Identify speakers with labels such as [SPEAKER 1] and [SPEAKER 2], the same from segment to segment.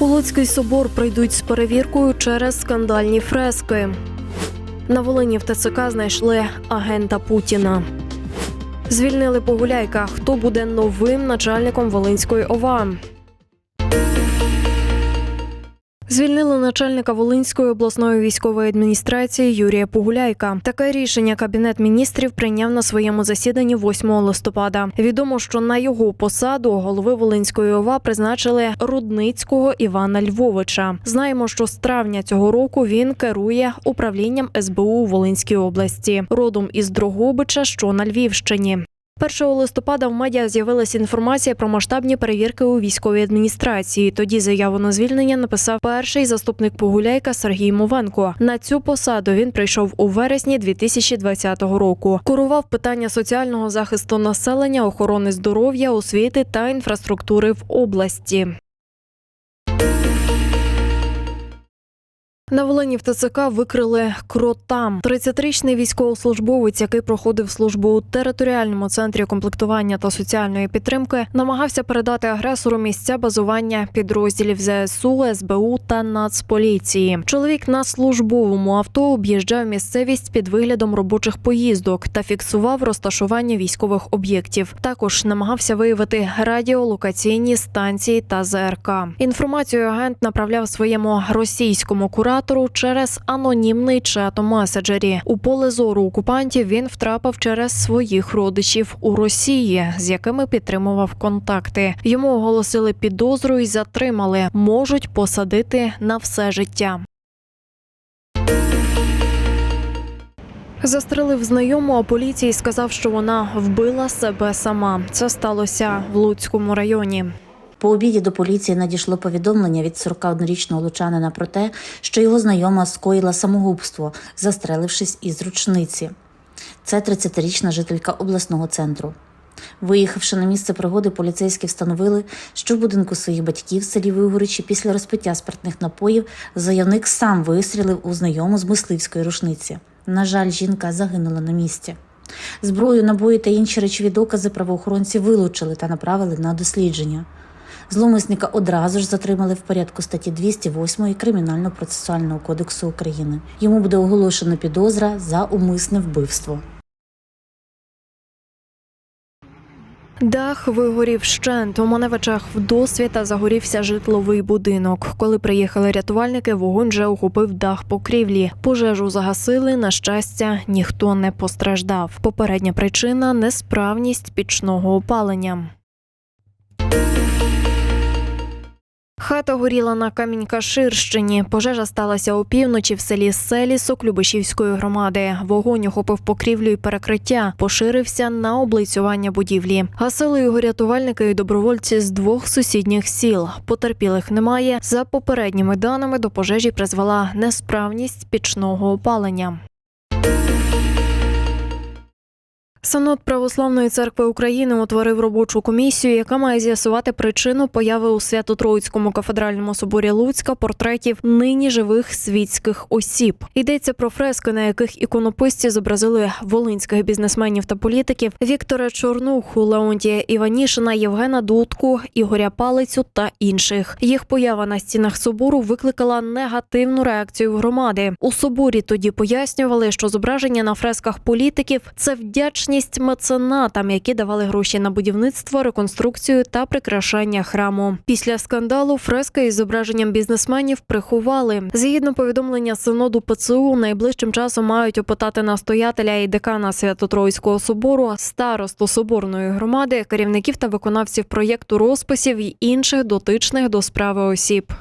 [SPEAKER 1] У Луцький собор прийдуть з перевіркою через скандальні фрески. На Волині в ТЦК знайшли агента Путіна. Звільнили Погуляйка. Хто буде новим начальником Волинської ОВА? Звільнили начальника Волинської обласної військової адміністрації Юрія Погуляйка. Таке рішення кабінет міністрів прийняв на своєму засіданні 8 листопада. Відомо, що на його посаду голови Волинської ОВА призначили Рудницького Івана Львовича. Знаємо, що з травня цього року він керує управлінням СБУ у Волинській області, родом із Дрогобича, що на Львівщині. 1 листопада в медіа з'явилася інформація про масштабні перевірки у військовій адміністрації. Тоді заяву на звільнення написав перший заступник Погуляйка Сергій Мовенко. На цю посаду він прийшов у вересні 2020 року. Курував питання соціального захисту населення, охорони здоров'я, освіти та інфраструктури в області. На Волині в ТЦК викрили крота. 30-річний військовослужбовець, який проходив службу у територіальному центрі комплектування та соціальної підтримки, намагався передати агресору місця базування підрозділів ЗСУ, СБУ та Нацполіції. Чоловік на службовому авто об'їжджав місцевість під виглядом робочих поїздок та фіксував розташування військових об'єктів. Також намагався виявити радіолокаційні станції та ЗРК. Інформацію агент направляв своєму російському куратору через анонімний чат у меседжері. У поле зору окупантів він втрапив через своїх родичів у Росії, з якими підтримував контакти. Йому оголосили підозру і затримали. Можуть посадити на все життя. Застрелив знайому, а поліції сказав, що вона вбила себе сама. Це сталося в Луцькому районі.
[SPEAKER 2] По обіді до поліції надійшло повідомлення від 41-річного лучанина про те, що його знайома скоїла самогубство, застрелившись із ручниці. Це 30-річна жителька обласного центру. Виїхавши на місце пригоди, поліцейські встановили, що в будинку своїх батьків в селі Вигоричі після розпиття спиртних напоїв заявник сам вистрілив у знайому з мисливської рушниці. На жаль, жінка загинула на місці. Зброю, набої та інші речові докази правоохоронці вилучили та направили на дослідження. Зловмисника одразу ж затримали в порядку статті 208 Кримінально-процесуального кодексу України. Йому буде оголошено підозра за умисне вбивство.
[SPEAKER 1] Дах вигорів щент. У Маневичах в досвіта загорівся житловий будинок. Коли приїхали рятувальники, вогонь вже охопив дах покрівлі. Пожежу загасили. На щастя, ніхто не постраждав. Попередня причина несправність пічного опалення. Хата горіла на Камінь-Каширщині. Пожежа сталася опівночі в селі Селісок Любишівської громади. Вогонь охопив покрівлю і перекриття, поширився на облицювання будівлі. Гасили його рятувальники і добровольці з двох сусідніх сіл. Потерпілих немає. За попередніми даними до пожежі призвела несправність пічного опалення. Синод Православної церкви України утворив робочу комісію, яка має з'ясувати причину появи у Свято-Троїцькому кафедральному соборі Луцька портретів нині живих світських осіб. Йдеться про фрески, на яких іконописці зобразили волинських бізнесменів та політиків Віктора Чорнуху, Леонтія Іванішина, Євгена Дудку, Ігоря Палицю та інших. Їх поява на стінах собору викликала негативну реакцію громади. У соборі тоді пояснювали, що зображення на фресках політиків це вдячність меценатам, які давали гроші на будівництво, реконструкцію та прикрашання храму. Після скандалу фрески із зображенням бізнесменів приховали. Згідно повідомлення синоду ПЦУ, найближчим часом мають опитати настоятеля і декана Свято-Троїцького собору, старосту соборної громади, керівників та виконавців проєкту розписів і інших дотичних до справи осіб.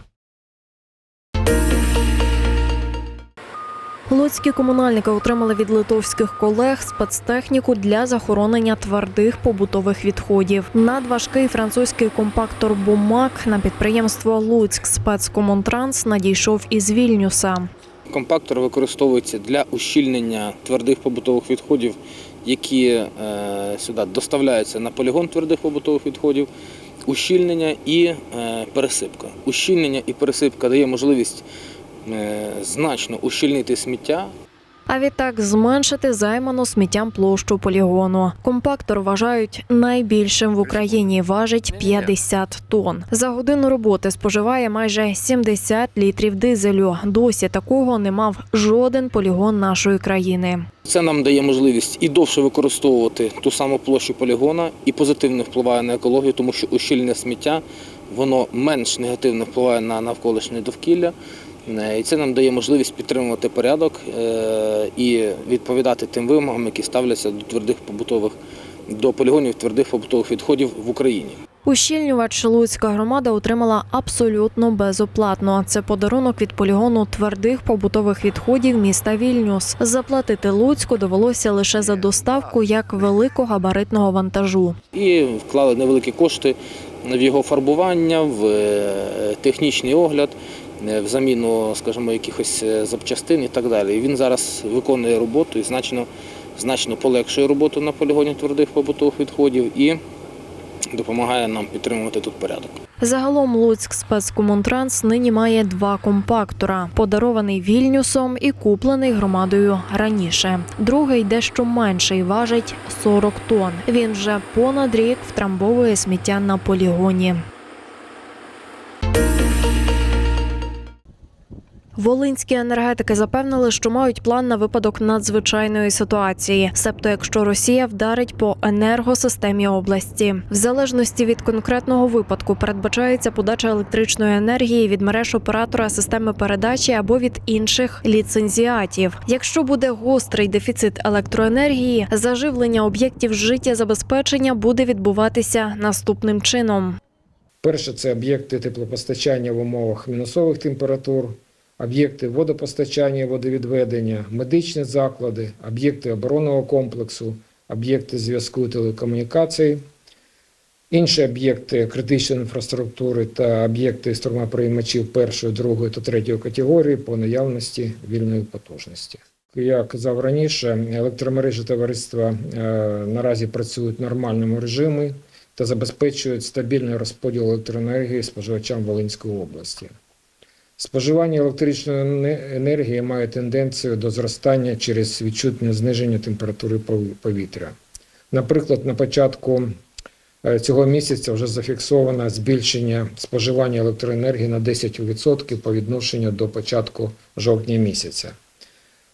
[SPEAKER 1] Луцькі комунальники отримали від литовських колег спецтехніку для захоронення твердих побутових відходів. Надважкий французький компактор Бумак на підприємство Луцьк спецкомунтранс надійшов із Вільнюса.
[SPEAKER 3] Компактор використовується для ущільнення твердих побутових відходів, які е, сюди доставляються на полігон твердих побутових відходів, ущільнення і е, пересипка. Ущільнення і пересипка дає можливість значно ущільнити сміття
[SPEAKER 1] А відтак зменшити займану сміттям площу полігону. Компактор вважають найбільшим в Україні. Важить 50 тонн. За годину роботи споживає майже 70 літрів дизелю. Досі такого не мав жоден полігон нашої країни.
[SPEAKER 3] Це нам дає можливість і довше використовувати ту саму площу полігона, і позитивно впливає на екологію, тому що ущільнення сміття воно менш негативно впливає на навколишнє довкілля. Е, І це нам дає можливість підтримувати порядок е, і відповідати тим вимогам, які ставляться до твердих побутових до полігонів твердих побутових відходів в Україні.
[SPEAKER 1] Ущільнювач Луцька громада отримала абсолютно безоплатно. Це подарунок від полігону твердих побутових відходів міста Вільнюс. Заплатити Луцьку довелося лише за доставку як великогабаритного вантажу.
[SPEAKER 3] І вклали невеликі кошти в його фарбування, в е, технічний огляд, в заміну, скажімо, якихось е, запчастин і так далі. І він зараз виконує роботу і значно, значно полегшує роботу на полігоні твердих побутових відходів і допомагає нам підтримувати тут порядок.
[SPEAKER 1] Загалом Луцьк спецкомунтранс нині має два компактора: подарований Вільнюсом і куплений громадою раніше. Другий дещо менший, важить 40 тонн. Він вже понад рік втрамбовує сміття на полігоні. Волинські енергетики запевнили, що мають план на випадок надзвичайної ситуації, себто якщо Росія вдарить по енергосистемі області. В залежності від конкретного випадку передбачається подача електричної енергії від мереж оператора системи передачі або від інших ліцензіатів. Якщо буде гострий дефіцит електроенергії, заживлення об'єктів життєзабезпечення буде відбуватися наступним чином.
[SPEAKER 4] Перше це об'єкти теплопостачання в умовах мінусових температур, об'єкти водопостачання водовідведення, медичні заклади, об'єкти оборонного комплексу, об'єкти зв'язку і телекомунікацій, інші об'єкти критичної інфраструктури та об'єкти струмоприймачів першої, другої та третьої категорії по наявності вільної потужності. Як казав раніше, електромережі товариства е, наразі працюють в нормальному режимі та забезпечують стабільний розподіл електроенергії споживачам Волинської області. Споживання електричної енергії має тенденцію до зростання через відчутне зниження температури повітря. Наприклад, на початку е, цього місяця вже зафіксовано збільшення споживання електроенергії на 10% по відношенню до початку жовтня місяця.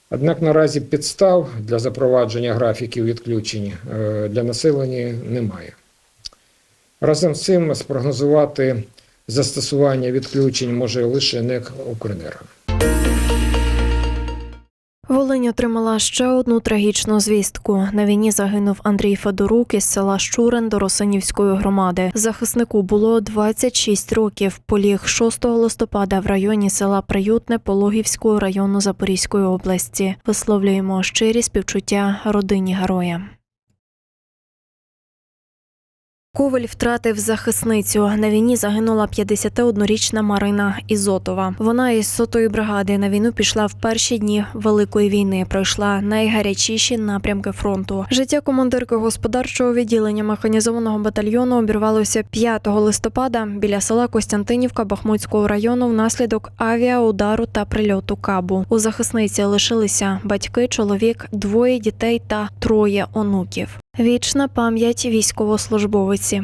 [SPEAKER 4] Однак наразі підстав для запровадження графіків відключень е, для населення немає. Разом з цим спрогнозувати застосування відключень може лише НЕК «Укренерго».
[SPEAKER 1] Волинь отримала ще одну трагічну звістку. На війні загинув Андрій Федорук із села Щурин до Росинівської громади. Захиснику було 26 років. Поліг 6 листопада в районі села Приютне Пологівського району Запорізької області. Висловлюємо щирі співчуття родині героя. Коваль втратив захисницю. На війні загинула 51-річна Марина Ізотова. Вона із сотої бригади на війну пішла в перші дні великої війни. Пройшла найгарячіші напрямки фронту. Життя командирки господарчого відділення механізованого батальйону обірвалося 5 листопада біля села Костянтинівка Бахмутського району внаслідок авіаудару та прильоту кабу. У захисниці лишилися батьки, чоловік, двоє дітей та троє онуків. Вічна пам'ять військовослужбовиці.